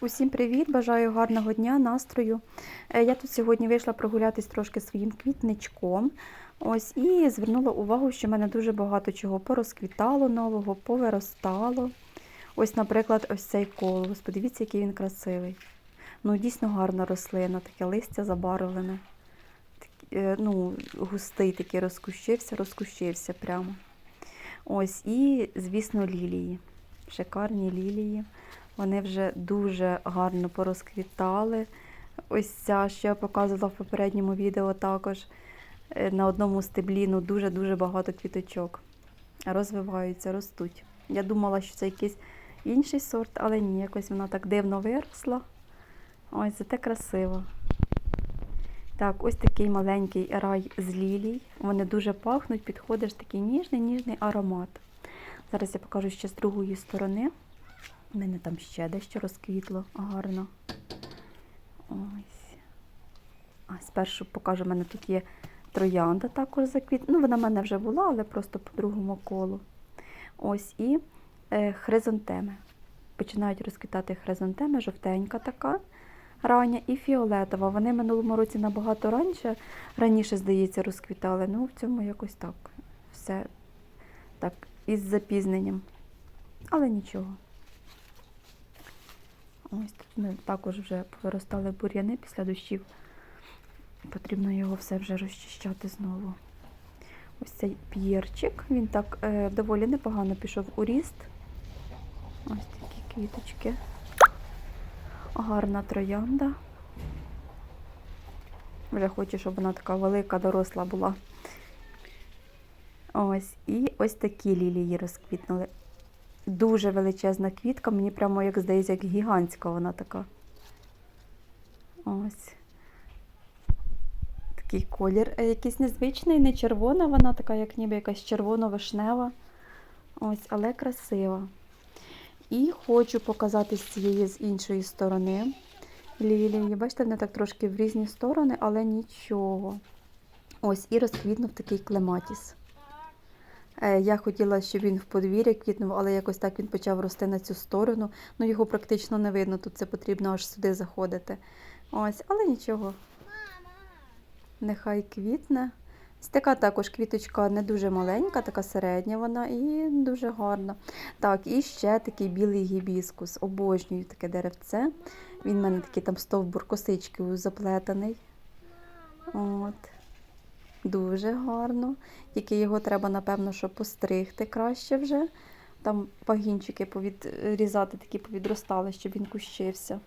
Усім привіт! Бажаю гарного дня, настрою. Е, Я тут сьогодні вийшла прогулятись трошки своїм квітничком. Ось і звернула увагу, що в мене дуже багато чого порозквітало нового, повиростало. Ось, наприклад, ось цей колос. Подивіться, який він красивий. Ну, дійсно гарна рослина, таке листя забарвлене. Е, Ну, густий такий розкущився, розкущився прямо. Ось, і, звісно, лілії. Шикарні лілії. Вони вже дуже гарно порозквітали. Ось ця, що я показувала в попередньому відео також. Е, На одному стеблі ну, дуже-дуже багато квіточок. Розвиваються, ростуть. Я думала, що це якийсь інший сорт, але ні, якось вона так дивно виросла. Ось, зате красиво. Так, ось такий маленький рай з лілій. Вони дуже пахнуть, підходиш такий ніжний, ніжний аромат. Зараз я покажу ще з другої сторони. У мене там ще дещо розквітло гарно. Ось. А спершу покажу, у мене тут є троянда також заквіт. Ну, вона в мене вже була, але просто по другому колу. Ось і е, хризантеми. Починають розквітати хризантеми, жовтенька така рання і фіолетова. Вони минулому році набагато раніше, раніше, здається, розквітали. Ну, в цьому якось так. Все так, із запізненням. Але нічого. Ось тут ми також вже повиростали бур'яни після дощів. Потрібно його все вже розчищати знову. Ось цей п'єрчик, він так е, доволі непогано пішов у ріст. Ось такі квіточки. Гарна троянда. Вже хочу, щоб вона така велика, доросла була. Ось, і ось такі лілії розквітнули. Дуже величезна квітка, мені прямо, як здається, як гігантська вона така. Ось. Такий колір е, якийсь незвичний, не червона, вона така, як ніби якась червоно-вишнева. Ось, але красива. І хочу показати з цієї з іншої сторони. Лілії. Бачите, вони так трошки в різні сторони, але нічого. Ось, і розквітнув такий клематіс. Е, Я хотіла, щоб він в подвір'я квітнув, але якось так він почав рости на цю сторону. Ну, його практично не видно, тут це потрібно аж сюди заходити. Ось, але нічого. Нехай квітне. Ось така також квіточка не дуже маленька, така середня вона і дуже гарна. Так, і ще такий білий гібіскус. Обожнюю таке деревце. Він в мене такий там стовбур косички заплетений. От. Дуже гарно. Тільки його треба, напевно, що постригти краще вже. Там пагінчики повідрізати, такі повідростали, щоб він кущився.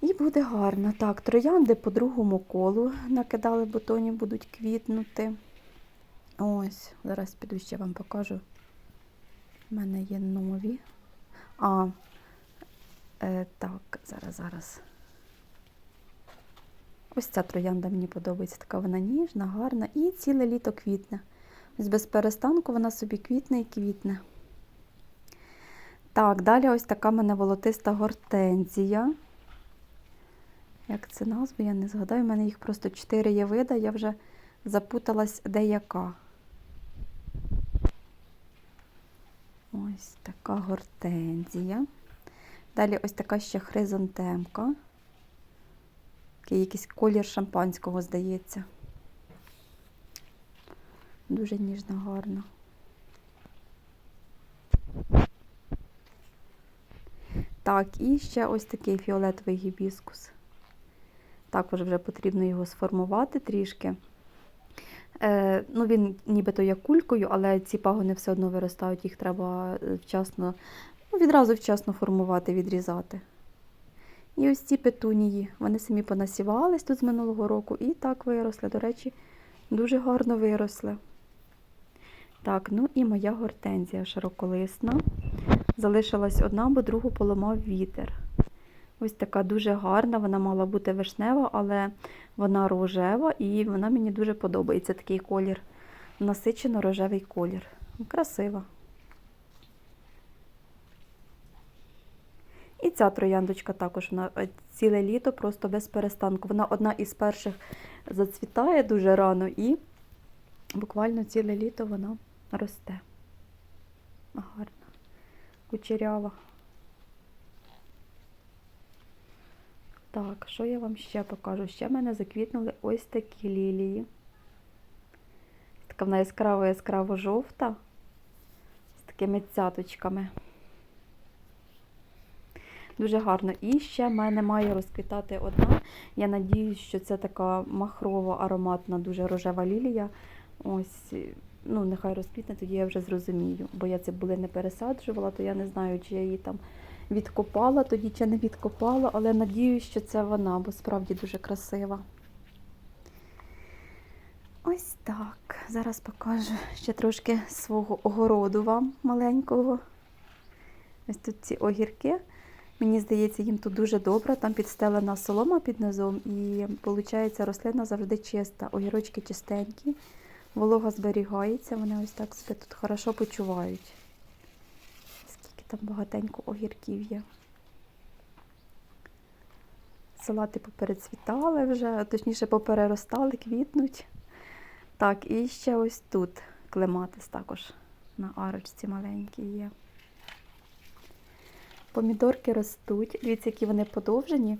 І буде гарно. Так, троянди по другому колу накидали бутонів, будуть квітнути. Ось, зараз піду ще вам покажу. У мене є нові. А, е, так, зараз, зараз. Ось ця троянда мені подобається. Така вона ніжна, гарна і ціле літо квітне. Ось без перестанку вона собі квітне і квітне. Так, далі ось така мене волотиста гортензія. Як це назва, я не згадаю. У мене їх просто чотири є вида, я вже запуталась де яка. Ось така гортензія. Далі ось така ще хризантемка. Такий якийсь колір шампанського, здається. Дуже ніжно, гарно. Так, і ще ось такий фіолетовий гібіскус. Також вже потрібно його сформувати трішки. Е, ну, Він нібито як кулькою, але ці пагони все одно виростають, їх треба вчасно, ну, відразу вчасно формувати, відрізати. І ось ці петунії, вони самі понасівались тут з минулого року і так виросли. До речі, дуже гарно виросли. Так, ну і моя гортензія широколисна. Залишилась одна, бо другу поламав вітер. Ось така дуже гарна, вона мала бути вишнева, але вона рожева і вона мені дуже подобається такий колір. Насичено рожевий колір. Красива. І ця трояндочка також вона е, ціле літо просто без перестанку. Вона одна із перших зацвітає дуже рано і буквально ціле літо вона росте. Гарна, кучерява. Так, що я вам ще покажу? Ще в мене заквітнули ось такі лілії. Така вона яскраво яскраво жовта з такими цяточками. Дуже гарно. І ще в мене має розквітати одна. Я надіюсь, що це така махрова, ароматна, дуже рожева лілія. Ось, ну, нехай розквітне, тоді я вже зрозумію. Бо я цибули не пересаджувала, то я не знаю, чи я її там відкопала тоді, чи не відкопала, але надіюсь, що це вона, бо справді дуже красива. Ось так. Зараз покажу ще трошки свого огороду вам маленького. Ось тут ці огірки. Мені здається, їм тут дуже добре. Там підстелена солома під низом, і виходить, рослина завжди чиста. Огірочки чистенькі, волога зберігається, вони ось так себе тут хорошо почувають. Скільки там багатенько огірків є. Салати поперецвітали вже, точніше попереростали, квітнуть. Так, і ще ось тут клематис також на арочці маленький є. Помідорки ростуть. Дивіться, які вони подовжені.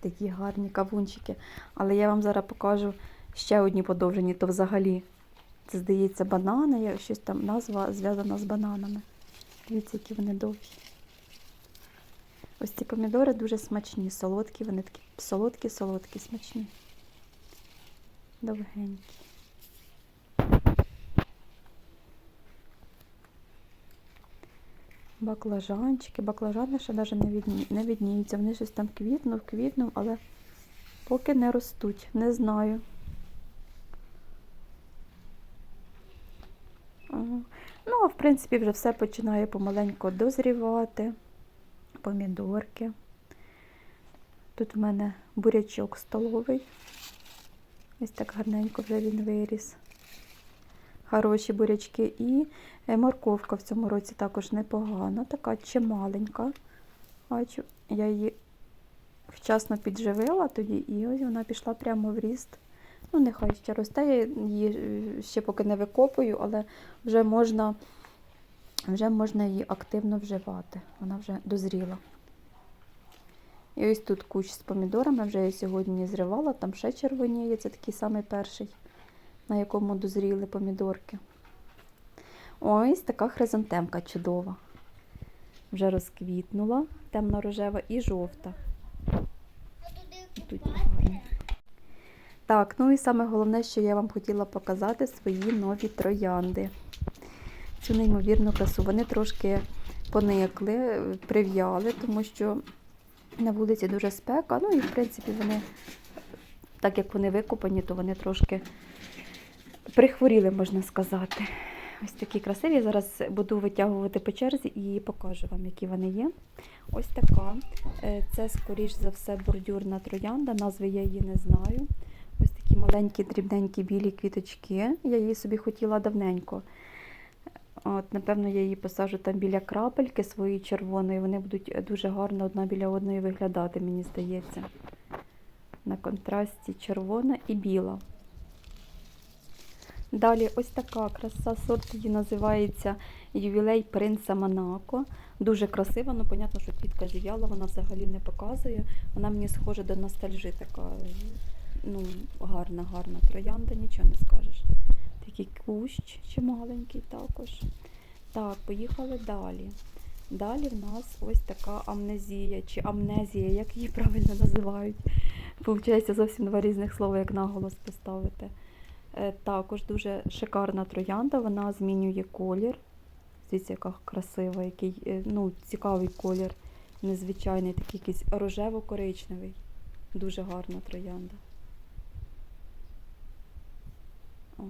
Такі гарні кавунчики. Але я вам зараз покажу ще одні подовжені, то взагалі. Це, здається, банани, щось там назва зв'язана з бананами. Дивіться, які вони довгі. Ось ці помідори дуже смачні, солодкі, вони такі солодкі-солодкі, смачні. Довгенькі. Баклажанчики. Баклажани ще навіть не, відні... не відніються. Вони щось там квітнув, квітнув, але поки не ростуть. Не знаю. Ну, а в принципі, вже все починає помаленьку дозрівати. Помідорки. Тут в мене бурячок столовий. Ось так гарненько вже він виріс. Хороші бурячки. І е, морковка в цьому році також непогана, така чималенька. Бачу, я її вчасно підживила тоді, і ось вона пішла прямо в ріст. Ну, нехай ще росте, я її е, ще поки не викопую, але вже можна, вже можна її активно вживати. Вона вже дозріла. І ось тут кущ з помідорами, вже я сьогодні зривала, там ще червоніє, це такий самий перший, на якому дозріли помідорки. Ось така хризантемка чудова. Вже розквітнула, темно-рожева і жовта. Тут. Так, ну і саме головне, що я вам хотіла показати свої нові троянди. Цю неймовірну красу. Вони трошки поникли, прив'яли, тому що на вулиці дуже спека. Ну і в принципі вони, так як вони викопані, то вони трошки прихворіли, можна сказати. Ось такі красиві. Зараз буду витягувати по черзі і покажу вам, які вони є. Ось така. Е, Це, скоріш за все, бордюрна троянда. Назви я її не знаю. Ось такі маленькі, дрібненькі білі квіточки. Я її собі хотіла давненько. От, напевно, я її посажу там біля крапельки своєї червоної. Вони будуть дуже гарно одна біля одної виглядати, мені здається. На контрасті червона і біла. Далі ось така краса, сорт її називається ювілей принца Монако. Дуже красива, ну, понятно, що квітка зів'яла, вона взагалі не показує. Вона мені схожа до ностальжи, така ну, гарна, гарна троянда, нічого не скажеш. Такий кущ чималенький також. Так, поїхали далі. Далі в нас ось така амнезія чи амнезія, як її правильно називають. Получається зовсім два різних слова, як наголос поставити. Е, Також дуже шикарна троянда, вона змінює колір. Дивіться, яка красива, який е, ну, цікавий колір, незвичайний, такий якийсь рожево-коричневий. Дуже гарна троянда. Ось.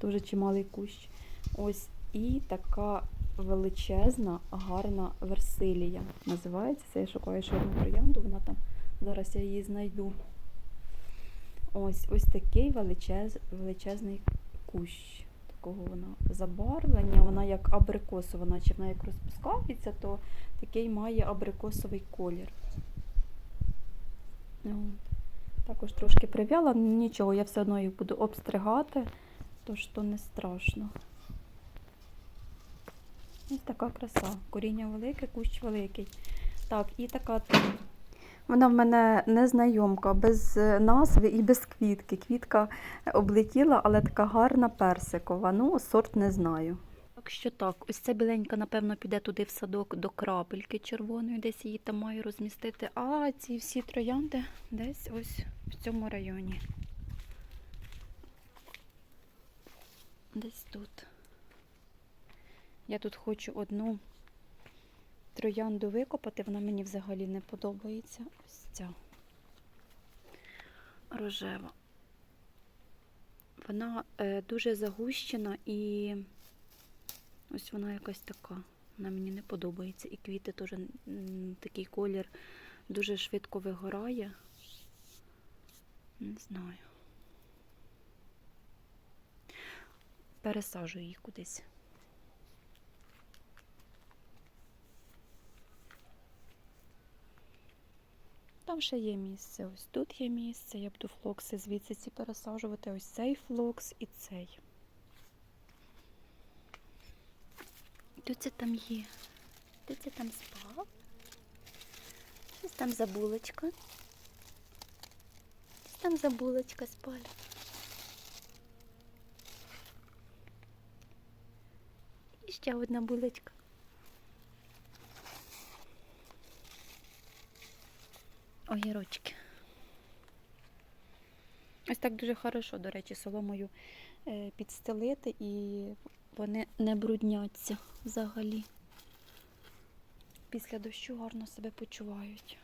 Дуже чималий кущ. Ось і така величезна, гарна версилія. Називається це. Я шукаю ще одну троянду, вона там. Зараз я її знайду. Ось ось такий величез, величезний кущ. Такого вона забарвлення, вона як абрикосова, наче вона як розпускається, то такий має абрикосовий колір. От. Також трошки прив'яла, нічого, я все одно їх буду обстригати, тож то не страшно. Ось така краса. Коріння велике, кущ великий. Так, і така Вона в мене незнайомка, без е, назви і без квітки. Квітка облетіла, але така гарна персикова. Ну, сорт не знаю. Так що так, ось ця біленька, напевно, піде туди в садок до крапельки червоної, десь її там маю розмістити. А ці всі троянди десь ось в цьому районі. Десь тут. Я тут хочу одну троянду викопати, вона мені взагалі не подобається. Ось ця рожева. Вона е, дуже загущена і ось вона якась така. Вона мені не подобається. І квіти теж такий колір дуже швидко вигорає. Не знаю. Пересаджую її кудись. Там ще є місце. Ось тут є місце. Я буду флокси звідси ці пересаджувати. Ось цей флокс і цей. Тут це там є. Тут це там спав. Щось там забулочка. Щось там забулочка спала. І ще одна булочка. Огірочки. Ось так дуже хорошо, до речі, соломою е, підстелити і вони не брудняться взагалі. Після дощу гарно себе почувають.